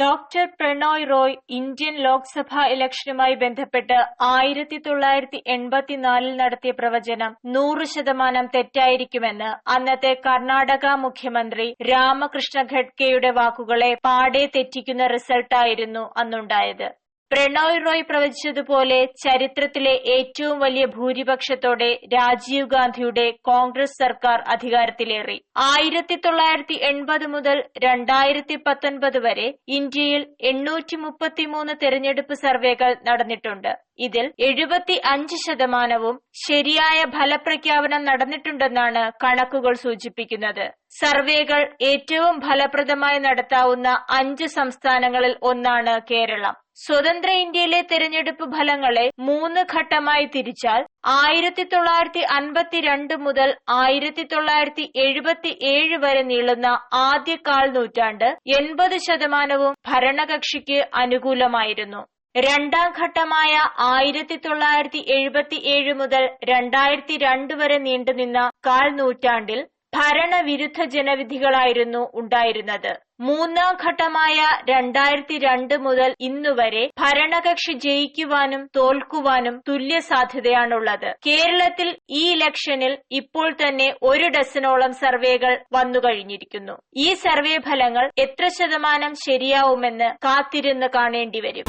Doctor Pranoy Roy Indian Lok Sabha ഇലക്ഷനുമായി ബന്ധപ്പെട്ട് ആയിരത്തി തൊള്ളായിരത്തി എൺപത്തിനാലിൽ നടത്തിയ പ്രവചനം നൂറ് ശതമാനം തെറ്റായിരിക്കുമെന്ന് അന്നത്തെ കർണാടക മുഖ്യമന്ത്രി രാമകൃഷ്ണ ഖഡ്കെയുടെ വാക്കുകളെ പാടെ തെറ്റിക്കുന്ന റിസൾട്ടായിരുന്നു അന്നുണ്ടായത്. പ്രണോയ് റോയ് പ്രവചിച്ചതുപോലെ ചരിത്രത്തിലെ ഏറ്റവും വലിയ ഭൂരിപക്ഷത്തോടെ രാജീവ് ഗാന്ധിയുടെ കോൺഗ്രസ് സർക്കാർ അധികാരത്തിലേറി. ആയിരത്തി തൊള്ളായിരത്തി എൺപത് മുതൽ രണ്ടായിരത്തി പത്തൊൻപത് വരെ ഇന്ത്യയിൽ എണ്ണൂറ്റി മുപ്പത്തിമൂന്ന് തെരഞ്ഞെടുപ്പ് സർവേകൾ നടന്നിട്ടുണ്ട്. ഇതിൽ എഴുപത്തി അഞ്ച് ശതമാനവും ശരിയായ ഫലപ്രഖ്യാപനം നടന്നിട്ടുണ്ടെന്നാണ് കണക്കുകൾ സൂചിപ്പിക്കുന്നത്. സർവേകൾ ഏറ്റവും ഫലപ്രദമായി നടത്താവുന്ന അഞ്ച് സംസ്ഥാനങ്ങളിൽ ഒന്നാണ് കേരളം. സ്വതന്ത്ര ഇന്ത്യയിലെ തെരഞ്ഞെടുപ്പ് ഫലങ്ങളെ മൂന്ന് ഘട്ടമായി തിരിച്ചാൽ ആയിരത്തി തൊള്ളായിരത്തി അൻപത്തിരണ്ട് മുതൽ ആയിരത്തി തൊള്ളായിരത്തി എഴുപത്തി ഏഴ് വരെ നീളുന്ന ആദ്യ കാൽ നൂറ്റാണ്ട് എൺപത് ശതമാനവും ഭരണകക്ഷിക്ക് അനുകൂലമായിരുന്നു. രണ്ടാം ഘട്ടമായ ആയിരത്തി തൊള്ളായിരത്തി എഴുപത്തി ഏഴ് മുതൽ രണ്ടായിരത്തി രണ്ട് വരെ നീണ്ടുനിന്ന കാൽ നൂറ്റാണ്ടിൽ ഭരണവിരുദ്ധ ജനവിധികളായിരുന്നു ഉണ്ടായിരുന്നത്. മൂന്നാം ഘട്ടമായ രണ്ടായിരത്തി രണ്ട് മുതൽ ഇന്നുവരെ ഭരണകക്ഷി ജയിക്കുവാനും തോൽക്കുവാനും തുല്യ സാധ്യതയാണുള്ളത്. കേരളത്തിൽ ഈ ഇലക്ഷനിൽ ഇപ്പോൾ തന്നെ ഒരു ഡസനോളം സർവേകൾ വന്നു കഴിഞ്ഞിരിക്കുന്നു. ഈ സർവേ ഫലങ്ങൾ എത്ര ശതമാനം ശരിയാവുമെന്ന് കാത്തിരുന്ന് കാണേണ്ടി വരും